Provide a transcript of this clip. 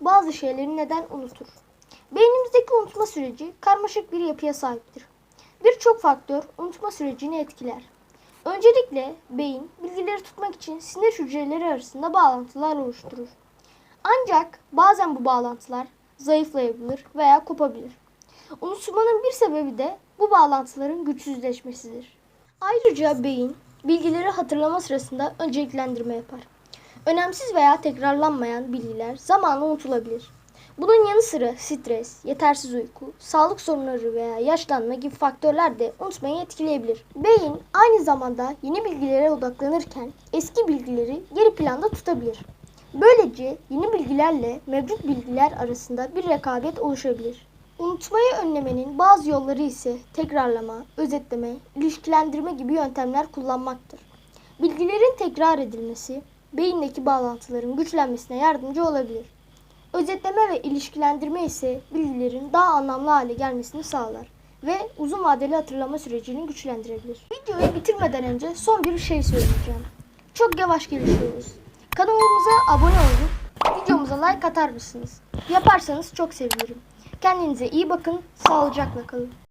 bazı şeyleri neden unutur? Beynimizdeki unutma süreci karmaşık bir yapıya sahiptir. Birçok faktör unutma sürecini etkiler. Öncelikle beyin bilgileri tutmak için sinir hücreleri arasında bağlantılar oluşturur. Ancak bazen bu bağlantılar zayıflayabilir veya kopabilir. Unutmanın bir sebebi de bu bağlantıların güçsüzleşmesidir. Ayrıca beyin bilgileri hatırlama sırasında önceliklendirme yapar. Önemsiz veya tekrarlanmayan bilgiler zamanla unutulabilir. Bunun yanı sıra stres, yetersiz uyku, sağlık sorunları veya yaşlanma gibi faktörler de unutmayı etkileyebilir. Beyin aynı zamanda yeni bilgilere odaklanırken eski bilgileri geri planda tutabilir. Böylece yeni bilgilerle mevcut bilgiler arasında bir rekabet oluşabilir. Unutmayı önlemenin bazı yolları ise tekrarlama, özetleme, ilişkilendirme gibi yöntemler kullanmaktır. Bilgilerin tekrar edilmesi, beyindeki bağlantıların güçlenmesine yardımcı olabilir. Özetleme ve ilişkilendirme ise bilgilerin daha anlamlı hale gelmesini sağlar ve uzun vadeli hatırlama sürecini güçlendirebilir. Videoyu bitirmeden önce son bir şey söyleyeceğim. Çok yavaş gelişiyoruz. Kanalımıza abone olup videomuza like atar mısınız? Yaparsanız çok sevinirim. Kendinize iyi bakın, sağlıcakla kalın.